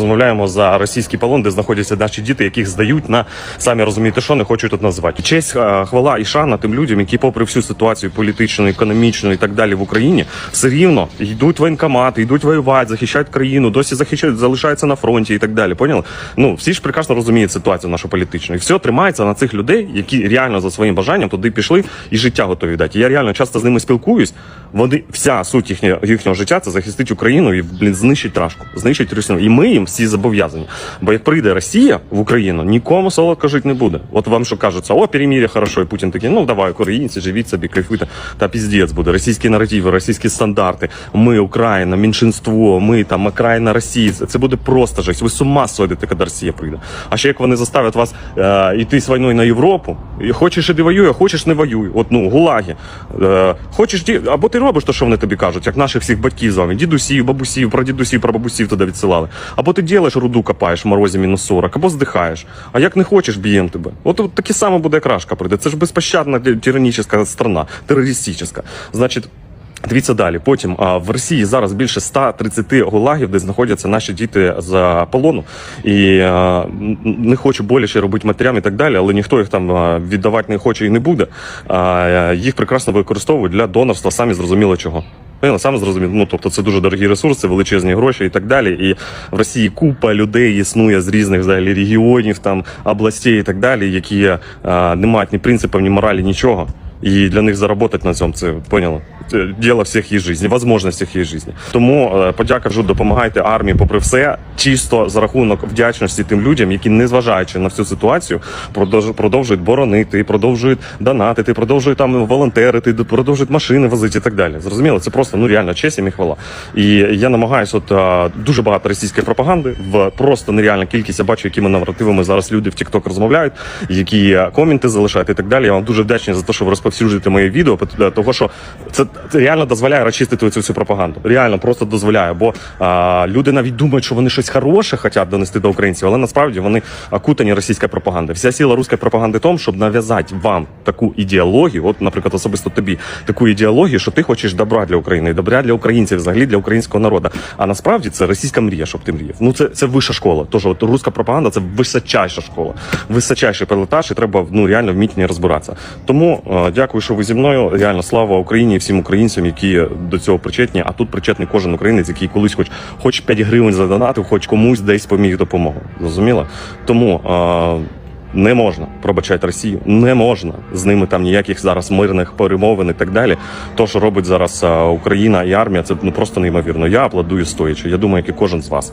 Розмовляємо за російський полон, де знаходяться наші діти, яких здають на самі розумієте, що не хочу тут назвати. Честь, е, хвала і шана тим людям, які, попри всю ситуацію політичну, економічну і так далі в Україні, все рівно йдуть воєнкомати, йдуть воювати, захищають країну, досі захищають, залишаються на фронті і так далі. Поняли? Ну всі ж прекрасно розуміють ситуацію нашу політичну. І все тримається на цих людей, які реально за своїм бажанням туди пішли і життя готові дати. Я реально часто з ними спілкуюсь. Вони вся суть їхнього, їхнього життя це захистити Україну і блін знищить рашку, знищить Росію. І ми їм всі зобов'язані. Бо як прийде Росія в Україну, нікому солодко жити не буде. От вам що кажеться, о, перемір'я хорошо, і Путін такий, ну давай, українці, живіть собі, кайфуйте. Та піздець буде. Російські наративи, російські стандарти. Ми Україна, меншинство, ми там Україна, Росія. Це буде просто жесть. Ви з ума сходите, коли Росія прийде. А ще як вони заставлять вас е, йти з війною на Європу, і хочеш іди воюй, а хочеш не воюй. От ну гулаги. Е, хочеш ді... або ти робиш те, що вони тобі кажуть, як наших всіх батьків з вами, дідусів, бабусів, прадідусів, прабабусів туди відсилали. Або ти ділиш руду копаєш в морозі мінус 40, або здихаєш. А як не хочеш, б'єм тебе. От, от таке саме буде крашка прийде. Це ж безпощадна тиранічна страна, терористична. Значить. Дивіться далі. Потім а, в Росії зараз більше 130 гулагів, де знаходяться наші діти з полону. І а, не хочу боляче робити матерям і так далі, але ніхто їх там віддавати не хоче і не буде. А, їх прекрасно використовують для донорства, самі зрозуміло чого. Поняли? сам зрозуміло. Ну тобто це дуже дорогі ресурси, величезні гроші і так далі. І в Росії купа людей існує з різних взагалі регіонів, там областей і так далі, які а, не мають ні принципів, ні моралі, нічого. І для них заработати на цьому це поняли? Це діло всіх їх житті, возможності їх житті. Тому е, подяка вже допомагайте армії, попри все, чисто за рахунок вдячності тим людям, які, незважаючи на всю ситуацію, продовж- продовжують боронити, продовжують донатити, продовжують там волонтерити, продовжують машини возити і так далі. Зрозуміло, це просто ну реально честь і хвала. І я намагаюся, от е, дуже багато російської пропаганди в просто нереальна кількість. Я бачу, якими наративами зараз люди в TikTok розмовляють, які е, коменти залишають і так далі. Я вам дуже вдячний за те, що ви розповсюджуєте моє відео, того що це реально дозволяє розчистити цю всю пропаганду. Реально просто дозволяє. Бо а, люди навіть думають, що вони щось хороше хочуть донести до українців, але насправді вони окутані російською пропагандою. Вся сила руської пропаганди в тому, щоб нав'язати вам таку ідеологію, от, наприклад, особисто тобі таку ідеологію, що ти хочеш добра для України, добра для українців, взагалі для українського народу. А насправді це російська мрія, щоб ти мріяв. Ну це, це вища школа. Тож от руська пропаганда це височайша школа, височайший пілотаж, і треба ну реально вміти ній розбиратися. Тому е, дякую, що ви зі мною. Реально слава Україні і всім українцям, які до цього причетні. А тут причетний кожен українець, який колись хоч хоч 5 гривень задонатив, хоч комусь десь поміг допомогу. Зрозуміло? Тому. Е, не можна пробачати Росію, не можна з ними там ніяких зараз мирних перемовин і так далі. То, що робить зараз Україна і армія, це ну просто неймовірно. Я аплодую стоячи. Я думаю, як і кожен з вас.